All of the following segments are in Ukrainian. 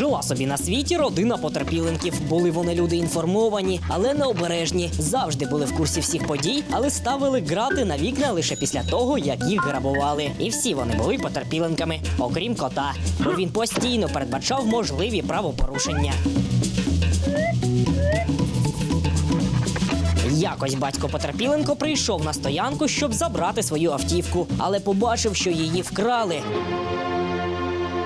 Жила собі на світі родина потерпіленків. Були вони люди інформовані, але необережні. Завжди були в курсі всіх подій, але ставили грати на вікна лише після того, як їх грабували. І всі вони були потерпіленками, окрім кота, бо він постійно передбачав можливі правопорушення. Якось батько Потерпіленко прийшов на стоянку, щоб забрати свою автівку, але побачив, що її вкрали.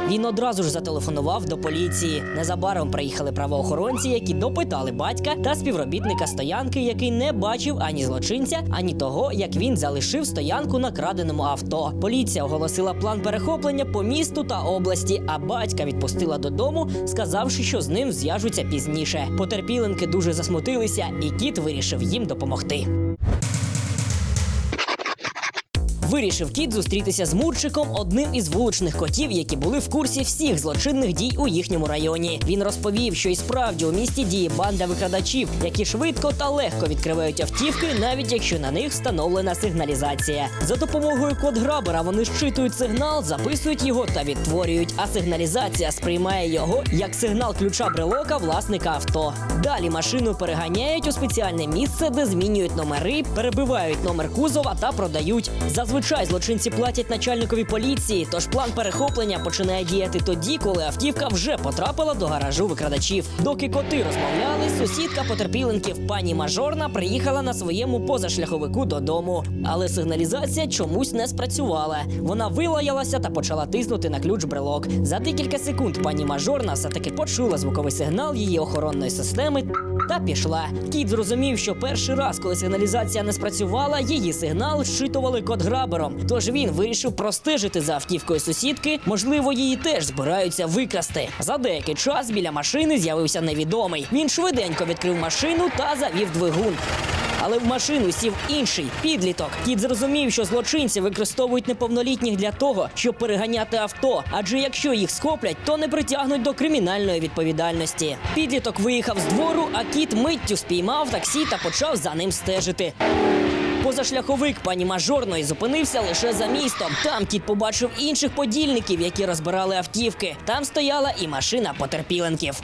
Він одразу ж зателефонував до поліції. Незабаром приїхали правоохоронці, які допитали батька та співробітника стоянки, який не бачив ані злочинця, ані того, як він залишив стоянку на краденому авто. Поліція оголосила план перехоплення по місту та області, а батька відпустила додому, сказавши, що з ним зв'яжуться пізніше. Потерпіленки дуже засмутилися, і кіт вирішив їм допомогти. Вирішив кіт зустрітися з Мурчиком, одним із вуличних котів, які були в курсі всіх злочинних дій у їхньому районі. Він розповів, що і справді у місті діє банда викрадачів, які швидко та легко відкривають автівки, навіть якщо на них встановлена сигналізація. За допомогою код-грабера вони щитують сигнал, записують його та відтворюють. А сигналізація сприймає його як сигнал ключа брелока власника авто. Далі машину переганяють у спеціальне місце, де змінюють номери, перебивають номер кузова та продають. Зазвичай злочинці платять начальникові поліції, тож план перехоплення починає діяти тоді, коли автівка вже потрапила до гаражу викрадачів. Доки коти розмовляли, сусідка потерпіленків пані Мажорна приїхала на своєму позашляховику додому. Але сигналізація чомусь не спрацювала. Вона вилаялася та почала тиснути на ключ брелок. За декілька секунд пані Мажорна все-таки почула звуковий сигнал її охоронної системи та пішла. Кіт зрозумів, що перший раз, коли сигналізація не спрацювала, її сигнал щитували код грабером. Тож він вирішив простежити за автівкою сусідки. Можливо, її теж збираються викрасти. За деякий час біля машини з'явився невідомий. Він швиденько відкрив машину та завів двигун. Але в машину сів інший підліток. Кіт зрозумів, що злочинці використовують неповнолітніх для того, щоб переганяти авто. Адже якщо їх схоплять, то не притягнуть до кримінальної відповідальності. Підліток виїхав з двору, а кіт миттю спіймав таксі та почав за ним стежити. Позашляховик пані Мажорної зупинився лише за містом. Там кіт побачив інших подільників, які розбирали автівки. Там стояла і машина потерпіленків.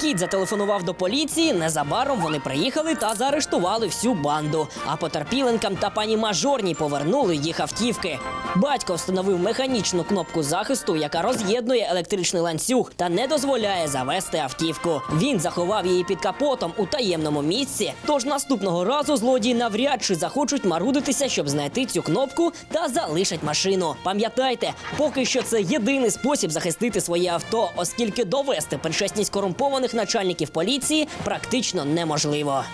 Кіт зателефонував до поліції. Незабаром вони приїхали та заарештували всю банду. А потерпіленкам та пані Мажорній повернули їх автівки. Батько встановив механічну кнопку захисту, яка роз'єднує електричний ланцюг та не дозволяє завести автівку. Він заховав її під капотом у таємному місці. Тож наступного разу злодії навряд чи захочуть марудитися, щоб знайти цю кнопку та залишать машину. Пам'ятайте, поки що це єдиний спосіб захистити своє авто, оскільки довести причесність корумпованих начальників поліції практично неможливо.